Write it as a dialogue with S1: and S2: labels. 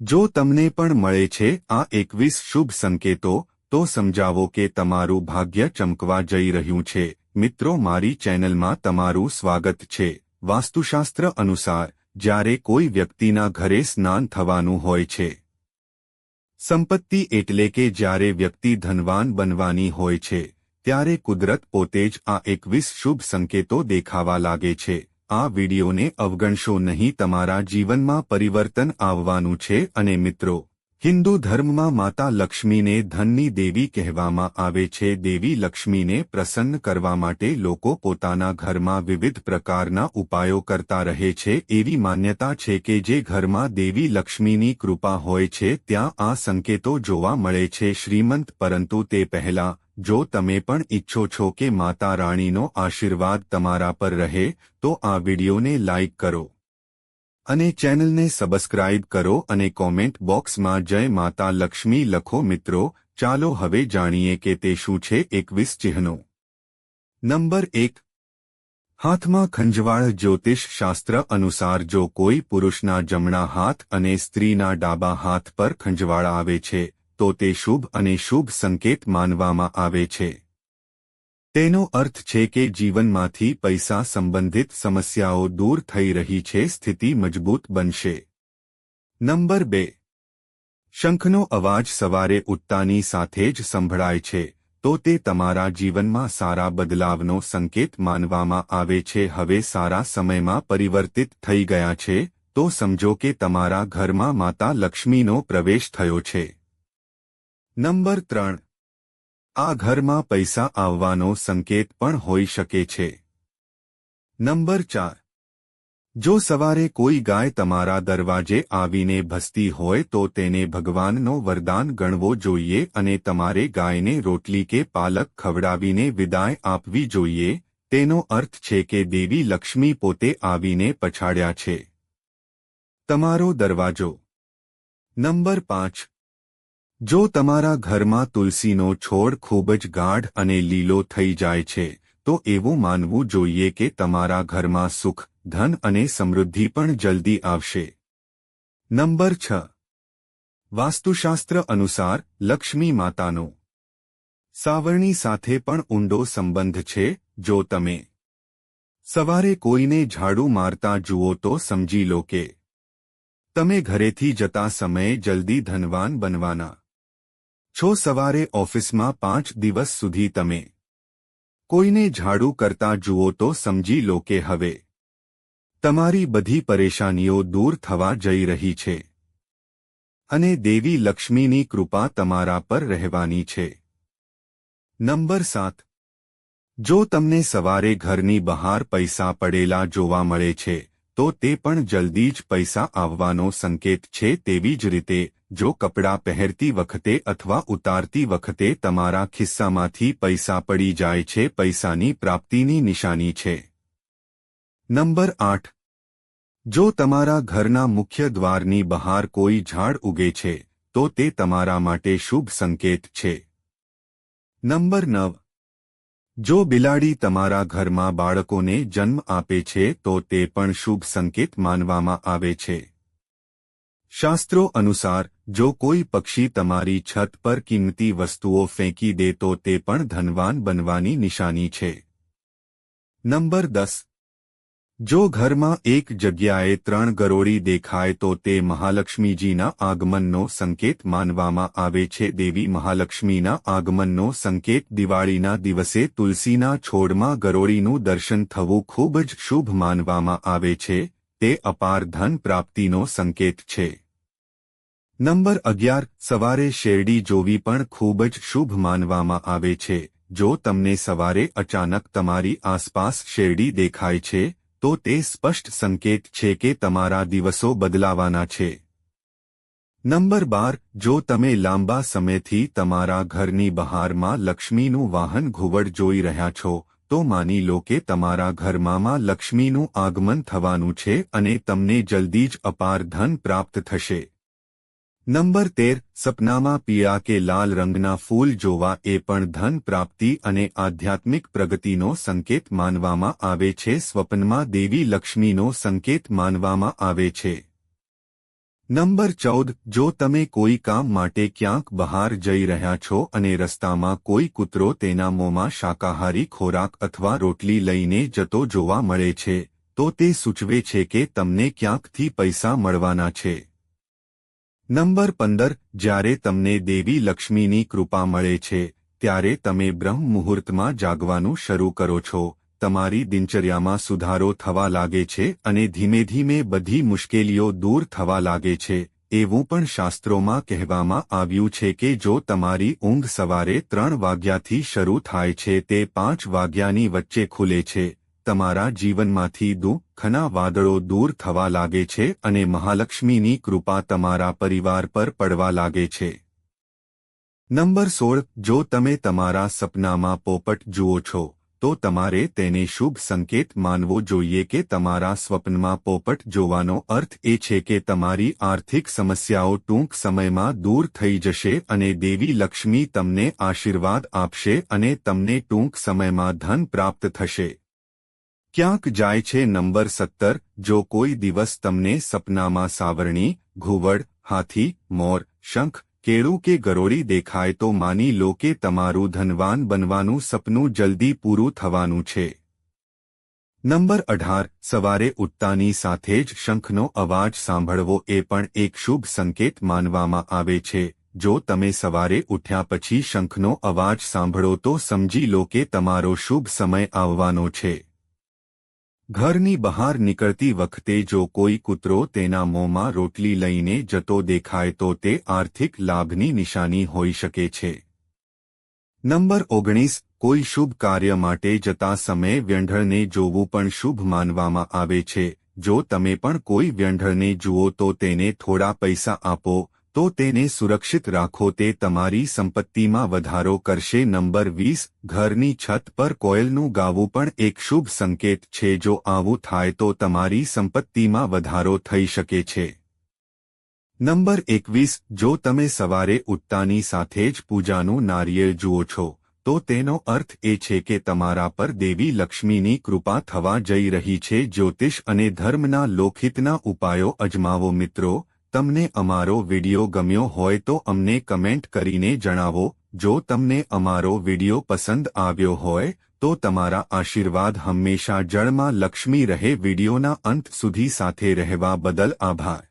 S1: જો તમને પણ મળે છે આ એકવીસ શુભ સંકેતો, તો સમજાવો કે તમારું ભાગ્ય ચમકવા જઈ રહ્યું છે. મિત્રો, મારી ચેનલમાં તમારું સ્વાગત છે. વાસ્તુશાસ્ત્ર અનુસાર, જ્યારે કોઈ વ્યક્તિના ઘરે સ્નાન થવાનું હોય છે, સંપત્તિ એટલે કે જ્યારે વ્યક્તિ ધનવાન બનવાની હોય છે, ત્યારે કુદરત પોતે જ આ એકવીસ શુભ સંકેતો દેખાવા લાગે છે. આ વિડીયોને અવગણશો નહીં તમારા જીવનમાં પરિવર્તન આવવાનું છે. અને મિત્રો હિન્દુ ધર્મમાં માતા લક્ષ્મીને ધનની દેવી કહેવામાં આવે છે. દેવી લક્ષ્મીને પ્રસન્ન કરવા માટે લોકો પોતાના ઘરમાં વિવિધ પ્રકારના ઉપાયો કરતા રહે છે. એવી માન્યતા છે કે જે ઘરમાં દેવી લક્ષ્મીની કૃપા હોય છે, ત્યાં આ સંકેતો જોવા મળે છે. શ્રીમંત, પરંતુ તે પહેલા, જો તમે પણ ઈચ્છો છો કે માતા રાણીનો આશીર્વાદ તમારા પર રહે, તો આ વિડિયોને લાઇક કરો. અને ચેનલને સબસ્ક્રાઇબ કરો અને કોમેન્ટ બોક્સમાં જય માતા લક્ષ્મી લખો મિત્રો, ચાલો હવે જાણીએ કે તે શું છે એકવીસ ચિહ્નો. નંબર એક. હાથમાં ખંજવાળ જ્યોતિષ શાસ્ત્ર અનુસાર જો કોઈ પુરુષના જમણા હાથ અને સ્ત્રીના ડાબા હાથ પર ખંજવાળ આવે છે, તો તે શુભ અને શુભ સંકેત માનવામાં આવે છે. તેનો અર્થ છે કે જીવનમાંથી પૈસા સંબંધિત સમસ્યાઓ દૂર થઈ રહી છે, સ્થિતિ મજબૂત બનશે. નંબર બે. શંખનો અવાજ સવારે ઉઠતાની સાથે જ સંભળાય છે, તો તે તમારા જીવનમાં સારા બદલાવનો સંકેત માનવામાં આવે છે. હવે સારા સમયમાં પરિવર્તિત થઈ ગયા છે, તો સમજો કે તમારા ઘરમાં માતા લક્ષ્મીનો પ્રવેશ થયો છે. નંબર ત્રણ. આ ઘરમાં પૈસા આવવાનો સંકેત પણ હોઈ શકે છે. નંબર ચાર. જો સવારે કોઈ ગાય તમારા દરવાજે આવીને ભસતી હોય તો તેને ભગવાનનો વરદાન ગણવો જોઈએ અને તમારે ગાયને રોટલી કે પાલક ખવડાવીને વિદાય આપવી જોઈએ, તેનો અર્થ છે કે દેવી લક્ષ્મી પોતે આવીને પછાડ્યા છે. તમારો દરવાજો. નંબર પાંચ. જો તમારા ઘરમાં તુલસીનો છોડ ખૂબ જ ગાઢ અને લીલો થઈ જાય છે, તો એવું માનવું જોઈએ કે તમારા ઘરમાં સુખ, ધન અને સમૃદ્ધિ પણ જલ્દી આવશે. નંબર છ. વાસ્તુશાસ્ત્ર અનુસાર લક્ષ્મી માતાનો. સાવરણી સાથે પણ ઊંડો સંબંધ છે, જો તમે સવારે કોઈને ઝાડુ મારતા જુઓ તો સમજી લો કે તમે ઘરેથી જતા સમયે જલ્દી ધનવાન બનવાના. છો સવારે ઓફિસમાં પાંચ દિવસ સુધી તમે. કોઈને ઝાડુ કરતા જુઓ તો સમજી લો કે હવે તમારી બધી પરેશાનીઓ દૂર થવા જઈ રહી છે. અને દેવી લક્ષ્મીની કૃપા તમારા પર રહેવાની છે. નંબર સાત. જો તમને સવારે ઘરની બહાર પૈસા પડેલા જોવા મળે છે તો તે પણ જલ્દી જ પૈસા આવવાનો સંકેત છે તેવી જ રીતે, જો કપડાં પહેરતી વખતે અથવા ઉતારતી વખતે તમારા ખિસ્સામાંથી પૈસા પડી જાય છે, પૈસાની પ્રાપ્તિની નિશાની છે. નંબર આઠ. જો તમારા ઘરના મુખ્ય દ્વારની બહાર કોઈ ઝાડ ઉગે છે, તો તે તમારા માટે શુભ સંકેત છે. નંબર નવ. જો બિલાડી તમારા ઘરમાં બાળકોને જન્મ આપે છે, તો તે પણ શુભ સંકેત માનવામાં આવે છે. શાસ્ત્રો અનુસાર, જો કોઈ પક્ષી તમારી છત પર કિંમતી વસ્તુઓ ફેંકી દે, તો તે પણ ધનવાન બનવાની નિશાની છે. નંબર દસ. જો ઘરમાં એક જગ્યાએ ત્રણ ગરોળી દેખાય તો તે મહાલક્ષ્મીજીના આગમનનો સંકેત માનવામાં આવે છે. દેવી મહાલક્ષ્મીના આગમનનો સંકેત દિવાળીના દિવસે તુલસીના છોડમાં ગરોળીનું દર્શન થવું ખૂબ જ શુભ માનવામાં આવે છે. તે અપાર ધન પ્રાપ્તિનો સંકેત છે. નંબર અગિયાર. સવારે શેરડી જોવી પણ ખૂબ જ શુભ માનવામાં આવે છે. જો તમને સવારે અચાનક તમારી આસપાસ શેરડી દેખાય છે તો તે સ્પષ્ટ સંકેત છે કે તમારા દિવસો બદલાવાના છે. નંબર બાર, જો તમે લાંબા સમયથી તમારા ઘરની બહારમાં લક્ષ્મીનું વાહન ઘુવડ જોઈ રહ્યા છો, તો માની લો કે તમારા ઘરમાં લક્ષ્મીનું આગમન થવાનું છે અને તમને જલ્દી જ અપાર ધન પ્રાપ્ત થશે. નંબર તેર, સપનામાં પીળા કે લાલ રંગના ફૂલ જોવા એ પણ ધન પ્રાપ્તિ અને આધ્યાત્મિક પ્રગતિનો સંકેત માનવામાં આવે છે. સ્વપ્નમાં દેવી લક્ષ્મીનો સંકેત માનવામાં આવે છે. નંબર ચૌદ, જો તમે કોઈ કામ માટે ક્યાંક બહાર જઈ રહ્યા છો અને રસ્તામાં કોઈ કૂતરો તેના મોંમાં શાકાહારી ખોરાક અથવા રોટલી લઈને જતો જોવા મળે છે, તો તે સૂચવે છે કે તમને ક્યાંકથી પૈસા મળવાના છે. નંબર પંદર, જ્યારે તમને દેવી લક્ષ્મીની કૃપા મળે છે, ત્યારે તમે બ્રહ્મ મુહૂર્તમાં જાગવાનું શરૂ કરો છો. તમારી દિનચર્યામાં સુધારો થવા લાગે છે અને ધીમે ધીમે બધી મુશ્કેલીઓ દૂર થવા લાગે છે. એવું પણ શાસ્ત્રોમાં કહેવામાં આવ્યું છે કે જો તમારી ઊંઘ સવારે ત્રણ વાગ્યાથી શરૂ થાય છે, તે પાંચ વાગ્યાની વચ્ચે ખુલે છે. તમારા જીવનમાંથી દુઃખના વાદળો દૂર થવા લાગે છે અને મહાલક્ષ્મીની કૃપા તમારા પરિવાર પર પડવા લાગે છે. નંબર સોળ, જો તમે તમારા સપનામાં પોપટ જુઓ છો, તો તમારે તેને શુભ સંકેત માનવો જોઈએ કે તમારા સ્વપ્નમાં પોપટ જોવાનો અર્થ એ છે કે તમારી આર્થિક સમસ્યાઓ ટૂંક સમયમાં દૂર થઈ જશે અને દેવી લક્ષ્મી તમને આશીર્વાદ આપશે અને તમને ટૂંક સમયમાં ધન પ્રાપ્ત થશે. ક્યાંક જાય છે નંબર સત્તર, જો કોઈ દિવસ તમને સપનામાં સાવરણી, ઘુવડ, હાથી, મોર, શંખ, કેળું કે ગરોળી દેખાય તો માની લો કે તમારું ધનવાન બનવાનું સપનું જલ્દી પૂરું થવાનું છે. નંબર અઢાર, સવારે ઉઠતાની સાથે જ શંખનો અવાજ સાંભળવો એ પણ એક શુભ સંકેત માનવામાં આવે છે. જો તમે સવારે ઉઠ્યા પછી શંખનો અવાજ સાંભળો તો સમજી લો કે તમારો શુભ સમય આવવાનો છે. ઘરની બહાર નીકળતી વખતે જો કોઈ કૂતરો તેના મોંમાં રોટલી લઈને જતો દેખાય તો તે આર્થિક લાભની નિશાની હોઈ શકે છે. નંબર ઓગણીસ, કોઈ શુભ કાર્ય માટે જતા સમયે વ્યંઢળને જોવું પણ શુભ માનવામાં આવે છે. જો તમે પણ કોઈ વ્યંઢળને જુઓ તો તેને થોડા પૈસા આપો તો તેને સુરક્ષિત રાખો, તે તમારી સંપત્તિમાં વધારો કરશે. નંબર વીસ, ઘરની છત પર કોયલનું ગાવું પણ એક શુભ સંકેત છે. જો આવું થાય તો તમારી સંપત્તિમાં વધારો થઈ શકે છે. નંબર એકવીસ, જો તમે સવારે ઉઠતાની સાથે જ પૂજાનું નારિયેળ જુઓ છો, તો તેનો અર્થ એ છે કે તમારા પર દેવી લક્ષ્મીની કૃપા થવા જઈ રહી છે. જ્યોતિષ અને ધર્મના લોકહિતના ઉપાયો અજમાવો મિત્રો. તમને અમારો વિડિયો ગમ્યો હોય તો અમને કમેન્ટ કરીને જણાવો. જો તમને અમારો વિડિયો પસંદ આવ્યો હોય, તો તમારા આશીર્વાદ હંમેશા જળમાં લક્ષ્મી રહે. વિડિયોના અંત સુધી સાથે રહેવા બદલ આભાર.